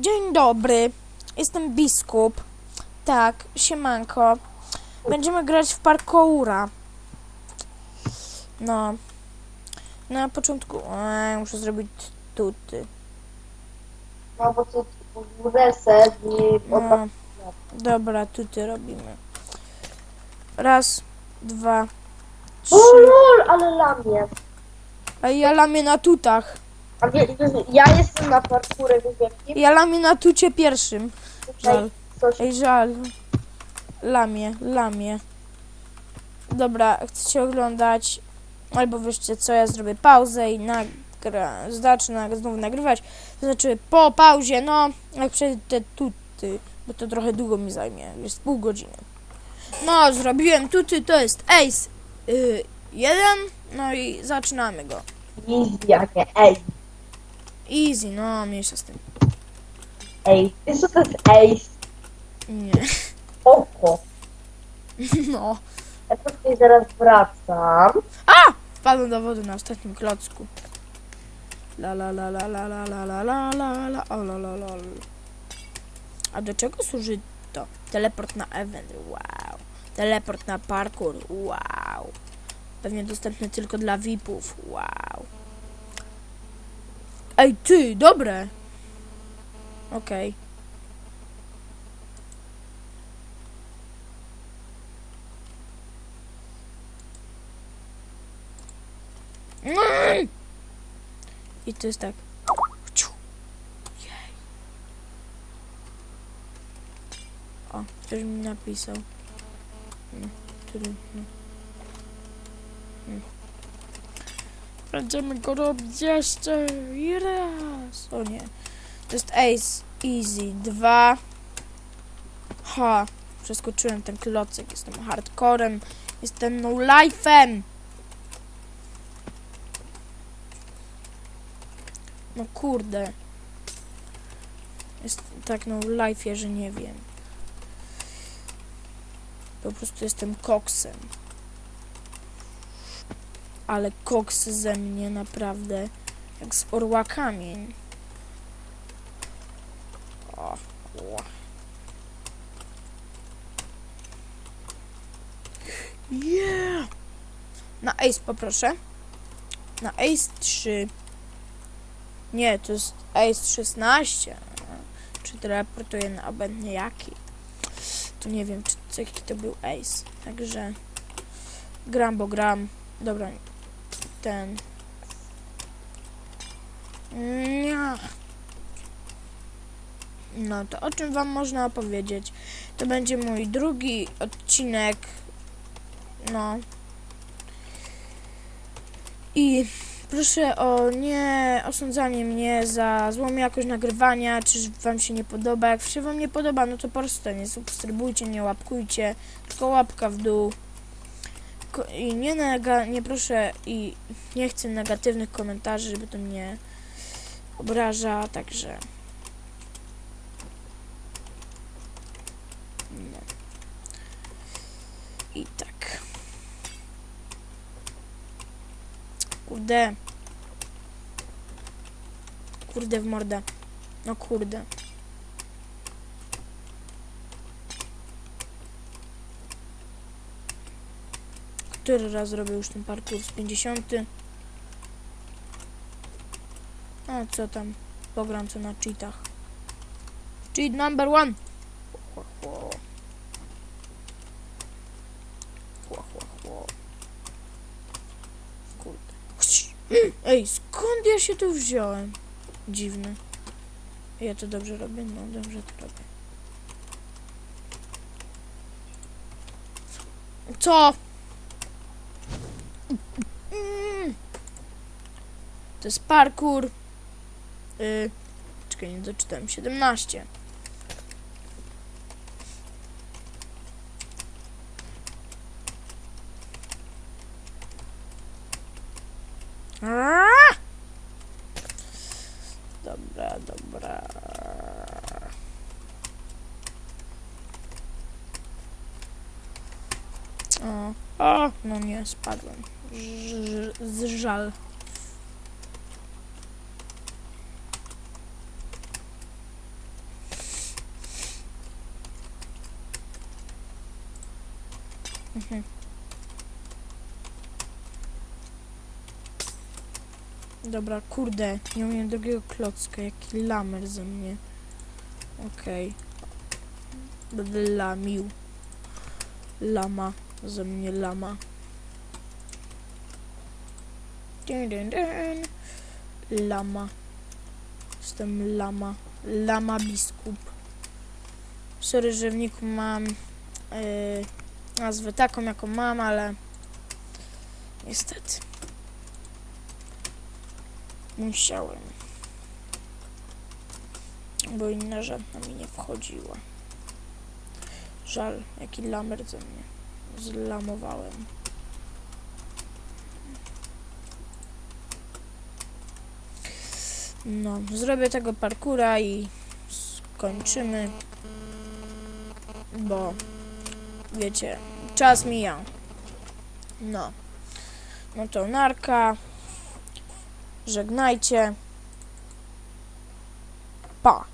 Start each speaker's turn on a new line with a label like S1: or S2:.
S1: Dzień dobry, jestem biskup. Tak, siemanko. Będziemy grać w parkoura. No. Na początku... E, muszę zrobić tuty.
S2: No bo to reset i
S1: No. Dobra, tuty robimy. Raz, dwa,
S2: O
S1: trzy.
S2: lol, ale lamię.
S1: A ja lamię na tutach.
S2: A wie, ja jestem na parkurze wielkim.
S1: Ja lamię na tucie pierwszym. Żal.
S2: Coś
S1: Ej, żal. Lamię, lamię. Dobra, chcecie oglądać, albo wreszcie co, ja zrobię pauzę i nagra, zacznę znowu nagrywać. To znaczy po pauzie, no, jak przejdę te tuty, bo to trochę długo mi zajmie, jest pół godziny. No, zrobiłem tuty, to jest ace y, jeden, no i zaczynamy go.
S2: easy, jakie ej,
S1: Easy, no, mniejsza z tym.
S2: ej. Wiesz co to jest ace?
S1: Nie,
S2: Oko.
S1: no.
S2: Ja tutaj zaraz wracam.
S1: A! Wpadłem do wody na ostatnim klocku. La la la la la la la la la la la o la la la la. A do czego służy to? Teleport na event, wow. Teleport na parkour, wow. Pewnie dostępny tylko dla VIP-ów, wow. Ej, ty, dobre. Okej. Mm. I to jest tak. O, ktoś mi napisał. Mm, trudno. Mm. Będziemy go robić jeszcze i raz. O nie. To jest Ace Easy 2. Ha. Przeskoczyłem ten klocek. Jestem hardcorem. Jestem no life'em. No kurde. Jest tak no life, że nie wiem. Po prostu jestem koksem. Ale koks ze mnie naprawdę jak z orła kamień. O, o. Yeah! Na ace poproszę. Na ace 3. Nie, to jest Ace 16. Czy teleportuje na obecnie jaki? To nie wiem, czy jaki to był Ace. Także gram, bo gram. Dobra, ten. Nie. No to o czym wam można opowiedzieć? To będzie mój drugi odcinek. No. I Proszę o nie osądzanie mnie za złą jakość nagrywania, czy wam się nie podoba. Jak się wam nie podoba, no to po prostu nie subskrybujcie, nie łapkujcie, tylko łapka w dół. I nie, nega, nie proszę i nie chcę negatywnych komentarzy, bo to mnie obraża, także... No. I tak. Kurde. Kurde w mordę. No kurde. Który raz zrobię już ten parkour z 50? A co tam? Pogram co na cheatach. Cheat number one. Kurde. Ej, skąd ja się tu wziąłem? Dziwne. Ja to dobrze robię? No, dobrze to robię. Co? To jest parkour. Y, czekaj, nie doczytałem. 17. Aaa! Dobra, dobra. O, o, no nie, spadłem. Ż- z żal. Mhm. Dobra, kurde, nie umiem drugiego klocka, jaki lamer ze mnie. Okej. Będę lamił. Lama, ze mnie lama. Dun, dun, dun. Lama. Jestem lama. Lama biskup. Sorry, że w mam yy, nazwę taką, jaką mam, ale niestety musiałem. Bo inna żadna mi nie wchodziła. Żal, jaki lamer ze mnie. Zlamowałem. No, zrobię tego parkura i skończymy. Bo wiecie, czas mija. No. No to narka. Żegnajcie. Pa.